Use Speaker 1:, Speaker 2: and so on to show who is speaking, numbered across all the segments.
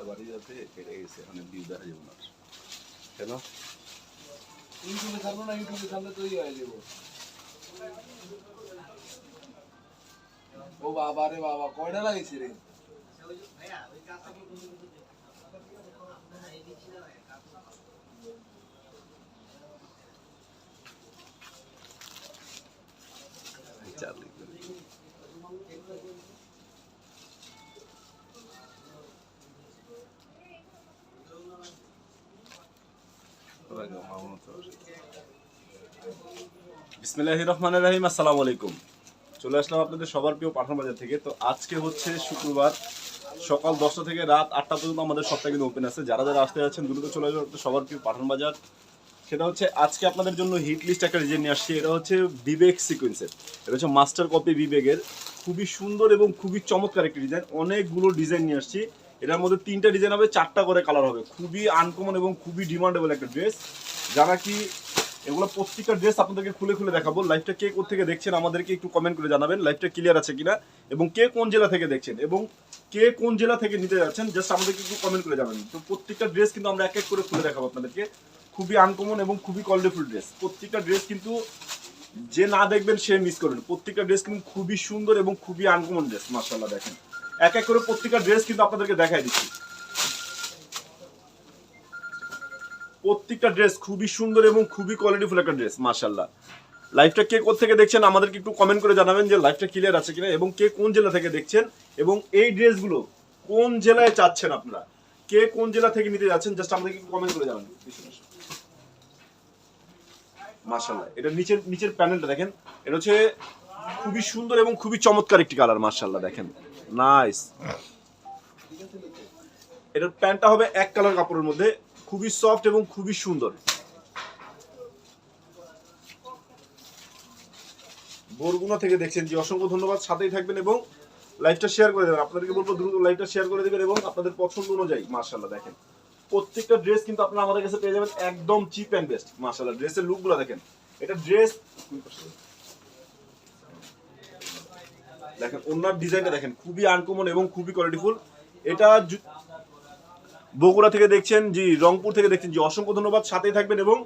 Speaker 1: একটা বাড়ি যাতে কেটে গেছে অনেক ভিউ দেখা যাবে না কেন
Speaker 2: ইউটিউবে ছাড়বো না ইউটিউবে ছাড়লে তৈরি হয়ে যাব ও বাবা রে বাবা কয়টা লাগিয়েছে রে
Speaker 1: চার্লি বিসমিল্লাহির রহমানির রহিম, আসসালামু আলাইকুম। চলে আসলাম আপনাদের সবার প্রিয় পাঠান বাজার থেকে। তো আজকে হচ্ছে শুক্রবার, সকাল দশটা থেকে রাত আটটা পর্যন্ত আমাদের সবটা কিন্তু ওপেন আছে। যারা যারা আসতে যাচ্ছেন, দ্রুত চলে আসবেন সবার প্রিয় পাঠান বাজার। সেটা হচ্ছে আজকে আপনাদের জন্য হিট লিস্ট একটা ডিজাইন নিয়ে আসছি। এটা হচ্ছে বিবেক সিকোয়েন্সের এটা হচ্ছে মাস্টার কপি বিবেকের। খুবই সুন্দর এবং খুবই চমৎকার একটি ডিজাইন অনেকগুলো ডিজাইন নিয়ে আসছি। এটার মধ্যে তিনটা ডিজাইন হবে, চারটা করে কালার হবে। খুবই আনকমন এবং খুবই ডিমান্ডেবল একটা ড্রেস যারা কি এগুলো প্রত্যেকটা ড্রেস আপনাদেরকে খুলে খুলে দেখাবো লাইভটা কে থেকে দেখছেন আমাদেরকে একটু কমেন্ট করে জানাবেন লাইভটা ক্লিয়ার আছে কিনা এবং কে কোন জেলা থেকে দেখছেন এবং কে কোন জেলা থেকে নিতে যাচ্ছেন জাস্ট আমাদেরকে একটু কমেন্ট করে জানাবেন। তো প্রত্যেকটা ড্রেস কিন্তু আমরা এক এক করে খুলে দেখাবো আপনাদেরকে। খুবই আনকমন এবং খুবই কোয়ালিটিফুল ড্রেস প্রত্যেকটা ড্রেস কিন্তু যে না দেখবেন সে মিস করবেন। প্রত্যেকটা ড্রেস কিন্তু খুবই সুন্দর এবং খুবই আনকমন ড্রেস মার্শাল্লাহ দেখেন। এক এক করে প্রত্যেকটা ড্রেস কিন্তু আপনাদেরকে দেখাই দিচ্ছি। প্রত্যেকটা ড্রেস খুবই সুন্দর এবং খুবই কোয়ালিটিফুল একটা ড্রেস মার্শাল্লাহ লাইভটা কে থেকে দেখছেন আমাদেরকে একটু কমেন্ট করে জানাবেন যে লাইভটা ক্লিয়ার আছে কিনা এবং কে কোন জেলা থেকে দেখছেন এবং এই ড্রেসগুলো কোন জেলায় চাচ্ছেন আপনারা? কে কোন জেলা থেকে নিতে যাচ্ছেন? জাস্ট আমাদেরকে একটু কমেন্ট করে জানাবেন মার্শাল্লাহ এটা নিচের নিচের প্যানেলটা দেখেন। এটা হচ্ছে খুবই সুন্দর এবং খুবই চমৎকার একটি কালার মার্শাল্লাহ দেখেন। নাইস এটার প্যান্টটা হবে এক কালার কাপড়ের মধ্যে, খুবই সফট এবং খুবই সুন্দর। বরগুনা থেকে দেখছেন যে অসংখ্য ধন্যবাদ, সাথেই থাকবেন এবং লাইভটা শেয়ার করে দেবেন। আপনাদেরকে বলব, দ্রুত লাইভটা শেয়ার করে দেবেন এবং আপনাদের পছন্দ অনুযায়ী মার্শাল্লাহ দেখেন। প্রত্যেকটা ড্রেস কিন্তু আপনারা আমাদের কাছে পেয়ে যাবেন একদম চিপ অ্যান্ড বেস্ট মার্শাল্লাহ ড্রেসের লুকগুলো দেখেন। এটা ড্রেস দেখেন, ওনার ডিজাইনটা দেখেন, খুবই আনকমন এবং খুবই কোয়ালিটিফুল এটা বগুড়া থেকে দেখছেন, জি, রংপুর থেকে দেখছেন, জি, অসংখ্য ধন্যবাদ। সাথেই থাকবেন এবং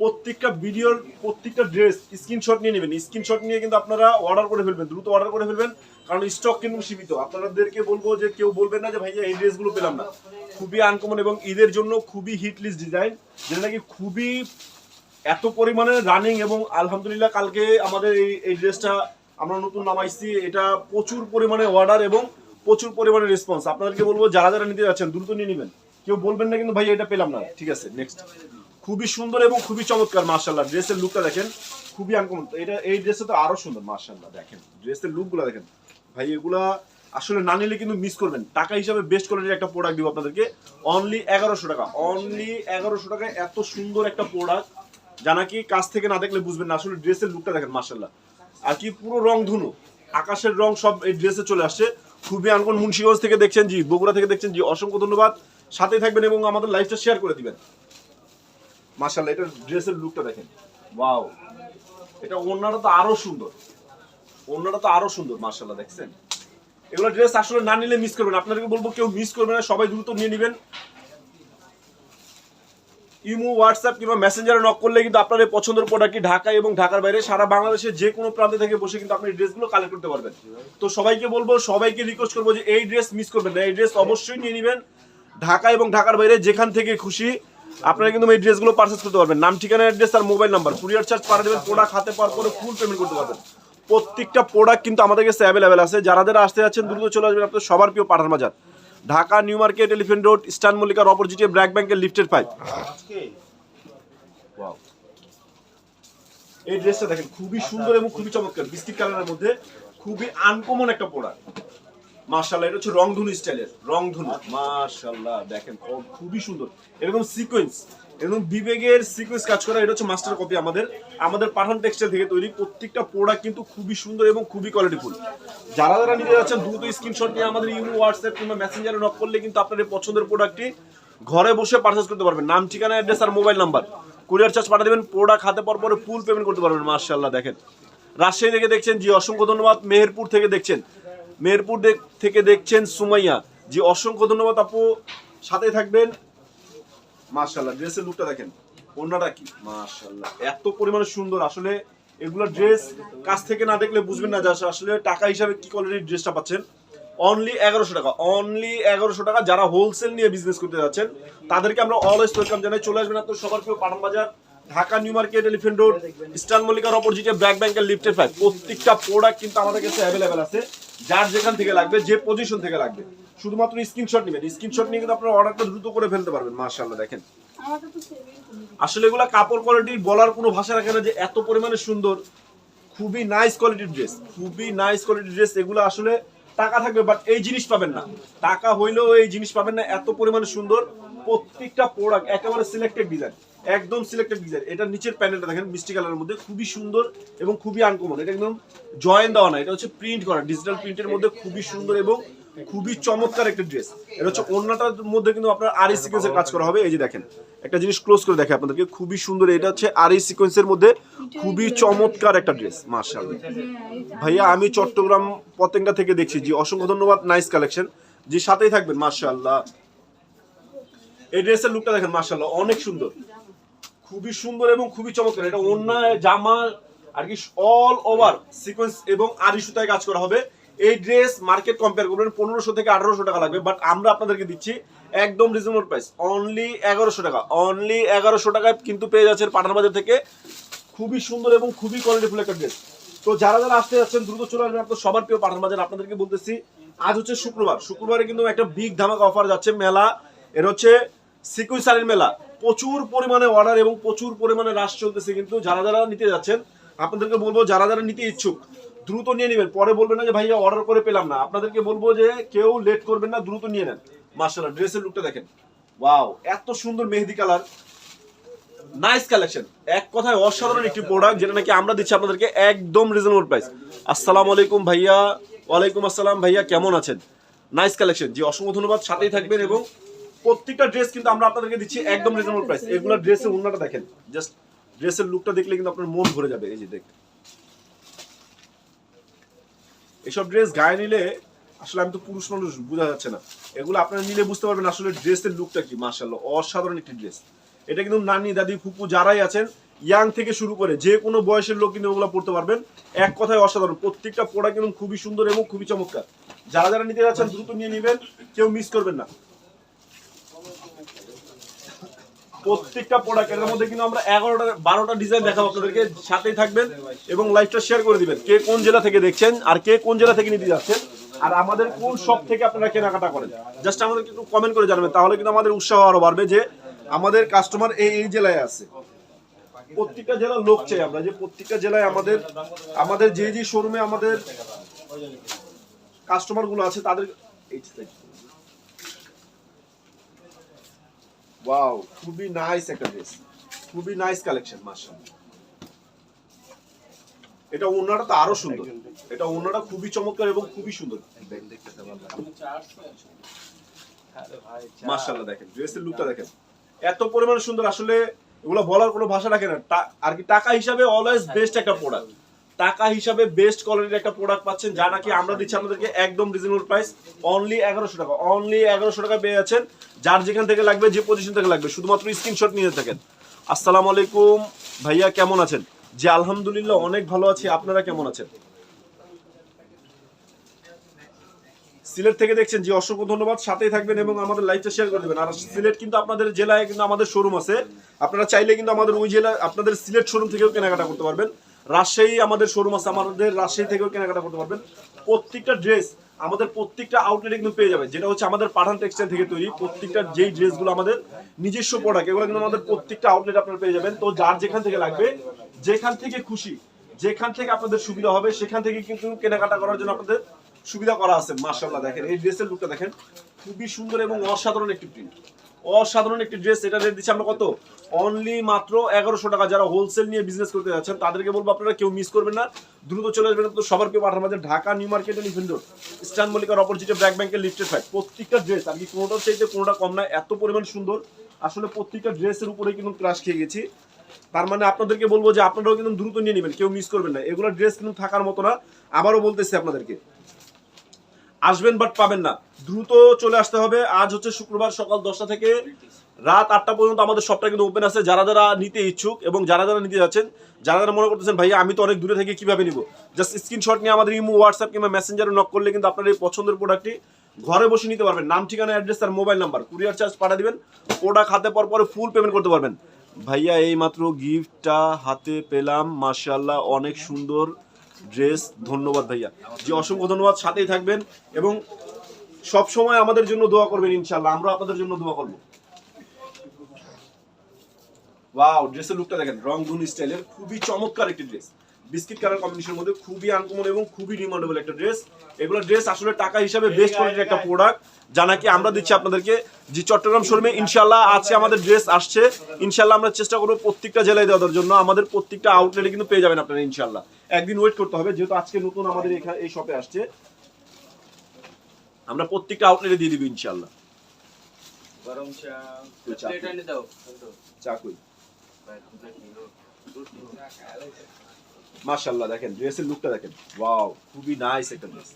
Speaker 1: প্রত্যেকটা ভিডিওর প্রত্যেকটা ড্রেস স্ক্রিনশট নিয়ে নেবেন। স্ক্রিনশট নিয়ে কিন্তু আপনারা অর্ডার করে ফেলবেন, দ্রুত অর্ডার করে ফেলবেন, কারণ স্টক কিন্তু সীমিত। আপনাদেরকে বলব যে, কেউ বলবেন না যে, ভাইয়া, এই ড্রেসগুলো পেলাম না। খুবই আনকমন এবং ঈদের জন্য খুবই হিট লিস্ট ডিজাইন যেটা নাকি খুবই এত পরিমাণে রানিং এবং আলহামদুলিল্লাহ কালকে আমাদের এই এই ড্রেসটা আমরা নতুন নামাইছি, এটা প্রচুর পরিমাণে অর্ডার এবং প্রচুর পরিমাণে রেসপন্স আপনাদেরকে বলব, যারা যারা নিতে যাচ্ছেন, দ্রুত নিয়ে নেবেন। কেউ বলবেন না কিন্তু, ভাই, এটা পেলাম না। ঠিক আছে নেক্সট খুবই সুন্দর এবং খুবই চমৎকার মার্শাল্লাহ ড্রেসের লুকটা দেখেন, খুবই আনকমন এটা, এই ড্রেসটা তো আরও সুন্দর মার্শাল্লাহ দেখেন। ড্রেসের লুকগুলো দেখেন। ভাই, এগুলা আসলে না নিলে কিন্তু মিস করবেন। টাকা হিসাবে বেস্ট কোয়ালিটির একটা প্রোডাক্ট দিব আপনাদেরকে। অনলি এগারোশো টাকা অনলি এগারোশো টাকায় এত সুন্দর একটা প্রোডাক্ট যা নাকি কাছ থেকে না দেখলে বুঝবেন না, আসলে ড্রেসের লুকটা দেখেন মার্শাল্লাহ আর কি পুরো রং ধনু। আকাশের রং সব এই ড্রেসে চলে আসছে। খুবই আনকন মুন্সিগঞ্জ থেকে দেখছেন জি, বগুড়া থেকে দেখছেন জি, অসংখ্য ধন্যবাদ। সাথে থাকবেন এবং আমাদের লাইফটা শেয়ার করে দিবেন। মার্শাল্লাহ এটা ড্রেসের লুকটা দেখেন। ওয়াও এটা ওড়নাটা তো আরও সুন্দর। ওড়নাটা তো আরও সুন্দর মার্শাল্লাহ দেখছেন? এগুলো ড্রেস আসলে না নিলে মিস করবেন আপনাদেরকে বলব, কেউ মিস করবে না, সবাই দ্রুত নিয়ে নেবেন। ইমো, হোয়াটসঅ্যাপ কিংবা মেসেঞ্জারে নক করলে কিন্তু আপনার এই পছন্দের প্রোডাক্টটি ঢাকা এবং ঢাকার বাইরে, সারা বাংলাদেশের যে কোনো প্রান্তে থেকে বসে কিন্তু আপনি ড্রেসগুলো কালেক্ট করতে পারবেন। তো সবাইকে বলব, সবাইকে রিকোয়েস্ট করব যে এই ড্রেস মিস করবেন না, এই ড্রেস অবশ্যই নিয়ে নেবেন। ঢাকা এবং ঢাকার বাইরে যেখান থেকে খুশি আপনারা কিন্তু এই ড্রেসগুলো পারচেস করতে পারবেন। নাম, ঠিকানা অ্যাড্রেস আর মোবাইল নাম্বার কুরিয়ার চার্জ পাঠিয়ে দেবেন প্রোডাক্ট হাতে পাওয়ার পরে ফুল পেমেন্ট করতে পারবেন। প্রত্যেকটা প্রোডাক্ট কিন্তু আমাদের কাছে অ্যাভেলেবেল আছে। যারা যারা আসতে যাচ্ছেন, দ্রুত চলে আসবেন আপনার সবার প্রিয় Pathan Bazar Dhaka, New Market, Elephant Road Eastern মল্লিকার অপোজিটে ব্র্যাক ব্যাংকের লিফটেড পাইপ। এই ড্রেসটা দেখেন, খুবই সুন্দর এবং খুবই চমৎকার, বিস্কিট কালারের মধ্যে, খুবই আনকমন একটা পোড়া মার্শাল্লাহ এটা হচ্ছে রংধনু স্টাইলের, রংধনু। মার্শাল্লাহ দেখেন খুবই সুন্দর। এরকম সিকোয়েন্স এবং বিবেকের সিকোয়েন্স কাজ করা, এটা হচ্ছে মাস্টার কপি আমাদের। আমাদের পাঠান টেক্সটাইল থেকে তৈরি প্রত্যেকটা প্রোডাক্ট কিন্তু খুবই সুন্দর এবং খুবই কোয়ালিটিফুল যারা যারা নিতে যাচ্ছেন, দ্রুত স্ক্রিনশট নিয়ে আমাদের ইমো হোয়াটসঅ্যাপ কিংবা মেসেঞ্জারে নক করলে কিন্তু আপনার এই পছন্দের প্রোডাক্টটি ঘরে বসে পারচেস করতে পারবেন। নাম, ঠিকানা অ্যাড্রেস আর মোবাইল নাম্বার কুরিয়ার চার্জ পাঠিয়ে দেবেন প্রোডাক্ট হাতে পর পরে ফুল পেমেন্ট করতে পারবেন মার্শাল্লাহ দেখেন। রাজশাহী থেকে দেখছেন জি, অসংখ্য ধন্যবাদ। মেহেরপুর থেকে দেখছেন। মেহেরপুর থেকে দেখছেন সুমাইয়া। জি, অসংখ্য ধন্যবাদ আপু। সাথে থাকবেন। মার্শাল্লাহ ড্রেসের লুকটা দেখেন ওনাটা কি? মার্শাল্লাহ এত পরিমাণে সুন্দর। আসলে এগুলো ড্রেস কাছ থেকে না দেখলে বুঝবেন না যে আসলে টাকা হিসাবে কি কোয়ালিটির ড্রেসটা পাচ্ছেন। অনলি এগারোশো টাকা অনলি এগারোশো টাকা যারা হোলসেল নিয়ে বিজনেস করতে যাচ্ছেন, তাদেরকে আমরা অলওয়েজ ওয়েলকাম জানাই। চলে আসবেন আপনার সবার প্রিয় Pathan Bazar, Dhaka New Market Elephant Road Eastern মল্লিকার অপোজিটে ব্র্যাক ব্যাংকের লিফটেড ফাইভ প্রত্যেকটা প্রোডাক্ট কিন্তু আমাদের কাছে অ্যাভেলেবেল আছে। যার যেখান থেকে লাগবে, যে পজিশন থেকে লাগবে। শুধুমাত্র স্ক্রিনশট নেবেন। স্ক্রিনশট নিয়ে কিন্তু আপনার অর্ডারটা দ্রুত করে ফেলতে পারবেন মার্শাল্লাহ দেখেন। আসলে এগুলা কাপড় কোয়ালিটির বলার কোনো ভাষা রাখে না যে এত পরিমাণে সুন্দর খুবই নাইস কোয়ালিটির ড্রেস খুবই নাইস কোয়ালিটির ড্রেস এগুলো আসলে টাকা থাকবে বাট এই জিনিস পাবেন না। টাকা হইলেও এই জিনিস পাবেন না এত পরিমাণে সুন্দর প্রত্যেকটা প্রোডাক্ট একেবারে সিলেক্টেড ডিজাইন একদম সিলেক্টেড ডিজাইন এটা নিচের প্যানেলটা দেখেন মিষ্টি কালারের মধ্যে খুবই সুন্দর এবং খুবই আনকমন এটা একদম জয়েন দেওয়া না এটা হচ্ছে প্রিন্ট করা ডিজিটাল প্রিন্টের মধ্যে খুবই সুন্দর এবং খুবই চমৎকার একটা ড্রেস এটা হচ্ছে অন্যটার মধ্যে কিন্তু আপনার আরই সিকোয়েন্সের কাজ করা হবে। এই যে দেখেন একটা জিনিস ক্লোজ করে দেখে আপনাদেরকে খুবই সুন্দর। এটা হচ্ছে আরই সিকোয়েন্সের মধ্যে খুবই চমৎকার একটা ড্রেস মার্শাল্লাহ ভাইয়া আমি চট্টগ্রাম পতেঙ্গা থেকে দেখছি জি। অসংখ্য ধন্যবাদ নাইস কালেকশন জি সাথেই থাকবেন মার্শাল্লাহ এই ড্রেসের লুকটা দেখেন মার্শাল্লাহ অনেক সুন্দর। খুবই সুন্দর এবং খুবই চমৎকার। এটা অন্যায় জামা আর কি অল ওভার সিকোয়েন্স এবং আড়ি সুতায় কাজ করা হবে। এই ড্রেস মার্কেট কম্পেয়ার করবেন, পনেরোশো থেকে আঠারোশো টাকা লাগবে বাট আমরা আপনাদেরকে দিচ্ছি একদম রিজনেবল প্রাইস অনলি এগারোশো টাকা অনলি এগারোশো টাকায় কিন্তু পেয়ে যাচ্ছেন পাঠান বাজার থেকে খুবই সুন্দর এবং খুবই কোয়ালিটিফুল একটা ড্রেস তো যারা যারা আসতে যাচ্ছেন, দ্রুত চলে আসবেন আপনার সবার প্রিয় পাঠান বাজার, আপনাদেরকে বলতেছি, আজ হচ্ছে শুক্রবার, শুক্রবারে কিন্তু একটা বিগ ধামাকা অফার যাচ্ছে, মেলা, এর হচ্ছে সিকুইসারের মেলা। প্রচুর পরিমাণে অর্ডার এবং প্রচুর পরিমাণে রাশ চলতেছে কিন্তু যারা যারা নিতে যাচ্ছেন, আপনাদেরকে বলব, যারা যারা নিতে ইচ্ছুক দ্রুত নিয়ে নেবেন। পরে বলবেন না যে, ভাইয়া অর্ডার করে পেলাম না। আপনাদেরকে বলব যে, কেউ লেট করবেন না, দ্রুত নিয়ে নেন। মার্শাল্লাহ ড্রেসের লুকটা দেখেন। ওয়াও এত সুন্দর মেহেদি কালার। নাইস কালেকশন এক কথায় অসাধারণ একটি প্রোডাক্ট যেটা নাকি আমরা দিচ্ছি আপনাদেরকে একদম রিজনেবল প্রাইস আসসালামু আলাইকুম ভাইয়া। ওয়ালাইকুম আসসালাম ভাইয়া, কেমন আছেন? নাইস কালেকশন জি, অসংখ্য ধন্যবাদ। সাথেই থাকবেন এবং প্রত্যেকটা ড্রেস কিন্তু আমরা আপনাদেরকে দিচ্ছি একদম রিজনেবল প্রাইস এগুলো ড্রেসের উন্নাটা দেখেন। জাস্ট ড্রেসের লুকটা দেখলে কিন্তু আপনার মন ভরে যাবে। এই যে দেখ এসব ড্রেস গায়ে নিলে আসলে আমি তো পুরুষ মানুষ, বোঝা যাচ্ছে না। এগুলো আপনারা নিলে বুঝতে পারবেন আসলে ড্রেসের লুকটা কি মার্শাল্লাহ অসাধারণ একটি ড্রেস এটা কিন্তু নানি, দাদি, ফুপু যারাই আছেন ইয়াং থেকে শুরু করে যে কোনো বয়সের লোক কিন্তু ওগুলো পড়তে পারবেন। এক কথায় অসাধারণ, প্রত্যেকটা প্রোডাক্ট কিন্তু খুবই সুন্দর এবং খুবই চমৎকার। যারা যারা নিতে যাচ্ছেন, দ্রুত নিয়ে নেবেন, কেউ মিস করবেন না। প্রত্যেকটা প্রোডাক্টের মধ্যে কিন্তু আমরা এগারোটা, বারোটা ডিজাইন দেখাবো আপনাদেরকে। সাথেই থাকবেন এবং লাইভটা শেয়ার করে দিবেন, কে কোন জেলা থেকে দেখছেন আর কে কোন জেলা থেকে নিতে যাচ্ছেন আর আমাদের কোন শপ থেকে আপনারা কেনাকাটা করেন। জাস্ট আমাদেরকে একটু কমেন্ট করে জানাবেন, তাহলে কিন্তু আমাদের উৎসাহ আরও বাড়বে যে আমাদের কাস্টমার এই এই জেলায় আছে। প্রত্যেকটা জেলার লোক চাই আমরা, যে প্রত্যেকটা জেলায় আমাদের আমাদের যে যে শোরুমে আমাদের কাস্টমারগুলো আছে, তাদের ওয়াও খুবই নাইস একটা ড্রেস খুবই নাইস কালেকশন মাশাআল্লাহ এটা ওনাটা তো আরও সুন্দর। এটা ওনাটা খুবই চমৎকার এবং খুবই সুন্দর। মাশাআল্লাহ দেখেন ড্রেসের লুকটা দেখেন। এত পরিমাণে সুন্দর আসলে এগুলো বলার কোনো ভাষা রাখে না। আর কি টাকা হিসাবে অলওয়েজ বেস্ট একটা প্রোডাক্ট টাকা হিসাবে বেস্ট কোয়ালিটির একটা প্রোডাক্ট পাচ্ছেন, যা নাকি আমরা দিচ্ছি আপনাদেরকে একদম রিজনেবল প্রাইস অনলি এগারোশো টাকা অনলি এগারোশো টাকা পেয়ে যাচ্ছেন, যার যেখান থেকে লাগবে, যে পজিশন থেকে লাগবে, শুধুমাত্র স্ক্রিনশট নিয়ে থাকেন। আসসালামু আলাইকুম, ভাইয়া কেমন আছেন? যে আলহামদুলিল্লাহ, অনেক ভালো আছি, আপনারা কেমন আছেন? সিলেট থেকে দেখছেন যে অসংখ্য ধন্যবাদ, সাথেই থাকবেন এবং আমাদের লাইভটা শেয়ার করে দেবেন। আর সিলেট কিন্তু আপনাদের জেলায় কিন্তু আমাদের শোরুম আছে, আপনারা চাইলে কিন্তু আমাদের ওই জেলা আপনাদের সিলেট শোরুম থেকেও কেনাকাটা করতে পারবেন। রাজশাহী আমাদের শোরুম আছে, আমাদের রাজশাহী থেকেও কেনাকাটা করতে পারবেন। প্রত্যেকটা ড্রেস আমাদের প্রত্যেকটা আউটলেটে কিন্তু পেয়ে যাবে যেটা হচ্ছে আমাদের পাঠান টেক্সটাইল থেকে তৈরি, প্রত্যেকটা যেই ড্রেসগুলো আমাদের নিজস্ব প্রোডাক্ট এগুলো কিন্তু আমাদের প্রত্যেকটা আউটলেট আপনারা পেয়ে যাবেন। তো যার যেখান থেকে লাগবে, যেখান থেকে খুশি, যেখান থেকে আপনাদের সুবিধা হবে, সেখান থেকে কিন্তু কেনাকাটা করার জন্য আপনাদের সুবিধা করা আছে মার্শাল্লাহ দেখেন। এই ড্রেসের লুকটা দেখেন, খুবই সুন্দর এবং অসাধারণ একটি প্রিন্ট অসাধারণ একটি ড্রেস এটা রেট দিচ্ছি আমরা কত? অনলি মাত্র এগারোশো টাকা। যারা হোলসেল নিয়ে বিজনেস করতে যাচ্ছেন, তাদেরকে বলব আপনারা কেউ মিস করবেন না। দ্রুত চলে আসবেন তো সবার কেউ পাঠার মাঝে Dhaka New Market Elephant Road Eastern মল্লিকার অপোজিটে ব্র্যাক ব্যাংকের লিফটেড ফাইভ প্রত্যেকটা ড্রেস আর কি কোনোটার চাইতে কোনোটা কম না, এত পরিমাণ সুন্দর। আসলে প্রত্যেকটা ড্রেসের উপরে কিন্তু ক্রাশ খেয়ে গেছি। তার মানে আপনাদেরকে বলব যে আপনারাও কিন্তু দ্রুত নিয়ে নেবেন, কেউ মিস করবেন না। এগুলো ড্রেস কিন্তু থাকার মতো না। আবারও বলতেছি আপনাদেরকে আসবেন বাট পাবেন না। দ্রুত চলে আসতে হবে। আজ হচ্ছে শুক্রবার সকাল দশটা থেকে রাত আটটা পর্যন্ত আমাদের সবটা কিন্তু ওপেন আছে। যারা যারা নিতে ইচ্ছুক এবং যারা যারা নিতে যাচ্ছেন, যারা যারা মনে করতেছেন, ভাইয়া, আমি তো অনেক দূরে থেকে কীভাবে নিব? জাস্ট স্ক্রিনশট নিয়ে আমাদের ইমো হোয়াটসঅ্যাপ কিংবা মেসেঞ্জারে নক করলে কিন্তু আপনার এই পছন্দের প্রোডাক্টটি ঘরে বসে নিতে পারবেন। নাম, ঠিকানা অ্যাড্রেস আর মোবাইল নাম্বার কুরিয়ার চার্জ পাঠা দিবেন। প্রোডাক্ট হাতে পর পরে ফুল পেমেন্ট করতে পারবেন। ভাইয়া এই মাত্র গিফটটা হাতে পেলাম। মাশাল্লাহ অনেক সুন্দর। ড্রেস, ধন্যবাদ ভাইয়া। জি, অসংখ্য ধন্যবাদ, সাথেই থাকবেন এবং সব সময় আমাদের জন্য দোয়া করবেন ইনশাল্লাহ আমরা আপনাদের জন্য দোয়া করব। ওয়াও, ড্রেসের লুকটা দেখেন রং দুন স্টাইলের, খুবই চমৎকার একটি ড্রেস। বিস্কিট কালার কম্বিনেশনের মধ্যে খুবই আনকমন এবং খুবই ডিমান্ডেবল একটা ড্রেস এগুলো ড্রেস আসলে টাকা হিসাবে বেস্ট কোয়ালিটির একটা প্রোডাক্ট যা নাকি আমরা দিচ্ছি আপনাদেরকে যে চট্টগ্রাম শোরুমে ইনশাল্লাহ আছে আমাদের ড্রেস আসছে। ইনশাল্লাহ আমরা চেষ্টা করব প্রত্যেকটা জেলায় দেওয়ার জন্য। আমাদের প্রত্যেকটা আউটলেটে কিন্তু পেয়ে যাবেন আপনারা ইনশাল্লাহ একদিন ওয়েট করতে হবে যেহেতু আজকে নতুন আমাদের এখানে এই শপে আসছে। আমরা প্রত্যেকটা আউটলেটে দিয়ে দিবি ইনশাল্লাহ
Speaker 3: গরম চা
Speaker 1: চা।
Speaker 3: প্লেট এনে দাও।
Speaker 1: চাকুই মাশাল্লাহ দেখেন ড্রেসের লুকটা দেখেন। ওয়াও খুবই নাইস একটা ড্রেস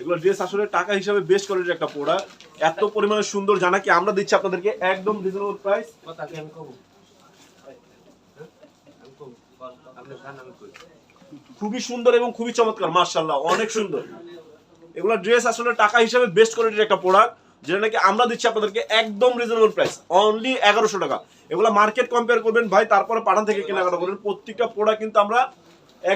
Speaker 1: এগুলো ড্রেস আসলে টাকা হিসাবে বেস্ট কোয়ালিটির একটা প্রোডাক্ট এত পরিমাণে সুন্দর জানা কি আমরা দিচ্ছি আপনাদেরকে একদম রিজনেবল প্রাইস খুবই সুন্দর এবং খুবই চমৎকার মাশাল্লাহ অনেক সুন্দর। এগুলো ড্রেস আসলে টাকা হিসাবে বেস্ট কোয়ালিটির একটা প্রোডাক্ট যেটা নাকি আমরা দিচ্ছি আপনাদেরকে একদম রিজনেবল প্রাইস অনলি এগারোশো টাকা। এগুলো মার্কেট কম্পেয়ার করবেন ভাই তারপরে পাঠান থেকে কেনাকাটা করবেন। প্রত্যেকটা প্রোডাক্ট কিন্তু আমরা